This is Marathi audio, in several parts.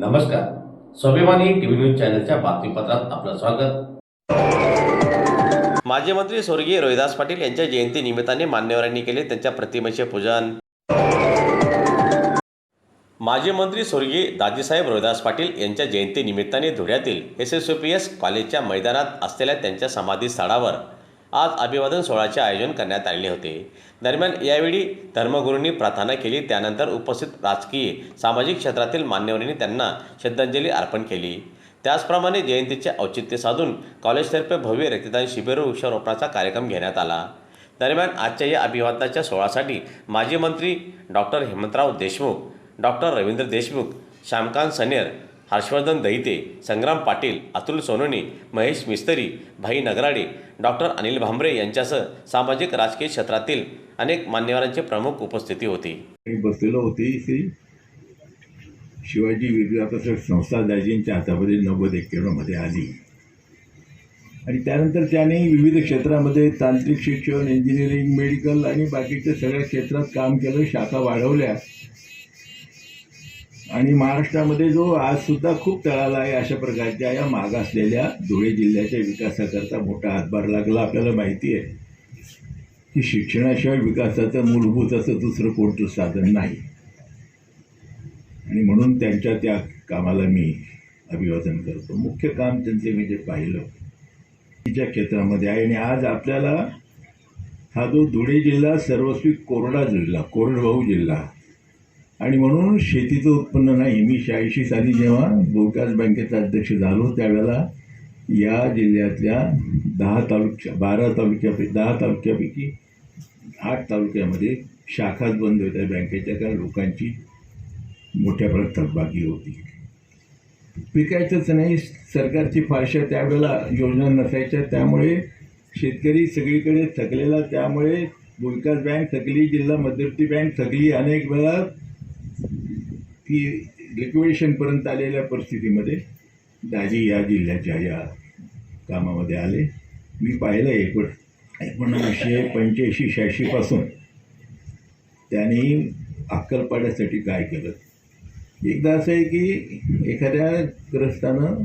नमस्कार. स्वाभिमानी टीव्ही न्यूज चॅनलच्या बातमीपत्रात आपलं स्वागत. माजी मंत्री स्वर्गीय रोहिदास पाटील यांच्या जयंती निमित्ताने मान्यवरांनी केले त्यांच्या प्रतिमेचे पूजन. माजी मंत्री स्वर्गीय दाजीसाहेब रोहिदास पाटील यांच्या जयंती निमित्ताने धुळ्यातील एस एस पी एस कॉलेजच्या मैदानात असलेल्या त्यांच्या समाधीस्थळावर आज अभिवादन सोहळ्याचे आयोजन करण्यात आलेले होते. दरम्यान यावेळी धर्मगुरूंनी प्रार्थना केली त्यानंतर उपस्थित राजकीय सामाजिक क्षेत्रातील मान्यवरांनी त्यांना श्रद्धांजली अर्पण केली. त्याचप्रमाणे जयंतीचे औचित्य साधून कॉलेजतर्फे भव्य रक्तदान शिबिर वृक्षारोपणाचा कार्यक्रम घेण्यात आला. दरम्यान आजच्या या अभिवादनाच्या सोहळ्यासाठी माजी मंत्री डॉक्टर हेमंतराव देशमुख डॉक्टर रवींद्र देशमुख श्यामकांत सनेर हर्षवर्धन दहिते संग्राम पाटील अतुल सोनोनी महेश मिस्त्री भाई नगराडे डॉक्टर अनिल भांबरे यांच्यासह सामाजिक राजकीय क्षेत्रातील अनेक मान्यवरांची प्रमुख उपस्थिती होती. बसलेलो होती श्री शिवाजी विद्यापीठ संस्था दाजींच्या हातामध्ये नव्वद एक्क्याण्णवमध्ये आली. आणि त्यानंतर त्याने विविध क्षेत्रामध्ये तांत्रिक शिक्षण इंजिनिअरिंग मेडिकल आणि बाकीच्या सगळ्या क्षेत्रात काम केलं. शाखा वाढवल्या. आणि महाराष्ट्रामध्ये जो आजसुद्धा खूप तळाला आहे अशा प्रकारच्या या मागासलेल्या धुळे जिल्ह्याच्या विकासाकरता मोठा हातभार लागला आपल्याला माहिती आहे. की शिक्षणाशिवाय विकासाचं मूलभूत असं दुसरं कोणतं साधन नाही. आणि म्हणून त्यांच्या त्या कामाला मी अभिवादन करतो. मुख्य काम त्यांचे मी जे पाहिलं तिच्या क्षेत्रामध्ये आहे. आणि आज आपल्याला हा जो धुळे जिल्हा सर्वस्वी कोरडा जिल्हा कोरडवाहू जिल्हा आणि म्हणून शेतीचं उत्पन्न नाही. मी शहाऐंशी साली जेव्हा भूविकास बँकेचा अध्यक्ष झालो त्यावेळेला या जिल्ह्यातल्या दहा तालुक्या बारा तालुक्यापैकी दहा तालुक्यापैकी आठ तालुक्यामध्ये शाखाच बंद होत्या. बँकेच्या कारण लोकांची मोठ्या प्रमाणात थकबाकी होती. पिकायचंच नाही. सरकारची फारशा त्यावेळेला योजना नसायच्या. त्यामुळे शेतकरी सगळीकडे थकलेला. त्यामुळे भूविकास बँक थकली जिल्हा मध्यवर्ती बँक थकली अनेक वेळा. ती लिक्विडेशनपर्यंत आलेल्या परिस्थितीमध्ये दाजी या जिल्ह्याच्या या कामामध्ये आले. मी पाहिलं एकूण एकोणावीसशे पंच्याऐंशी शहाऐंशीपासून त्यांनी अक्कलपाड्यासाठी काय केलं. एकदा असं आहे की एखाद्या ग्रस्तानं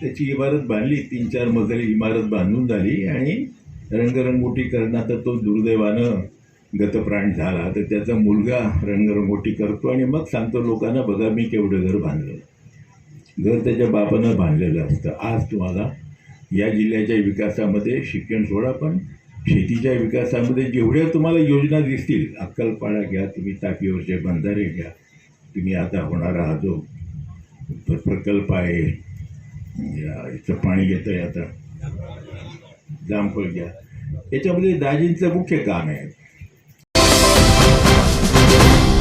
त्याची इमारत बांधली तीन चार मजली इमारत बांधून झाली आणि रंगरंगोटी करण्याचा तो दुर्दैवानं गतप्राण झाला तर त्याचा मुलगा रंगरंगोटी करतो आणि मग सांगतो लोकांना बघा मी केवढं घर बांधलं घर त्याच्या बापानं बांधलेलं असतं. आज तुम्हाला या जिल्ह्याच्या विकासामध्ये शिक्षण सोडा पण शेतीच्या विकासामध्ये जेवढ्या तुम्हाला योजना दिसतील अक्कलपाडा घ्या तुम्ही तापीवरचे बंधारे घ्या तुम्ही आता होणारा हा जो प्रकल्प आहे याचं पाणी घेतं आहे आता जामफळ घ्या. याच्यामध्ये दाजींचं मुख्य काम आहे.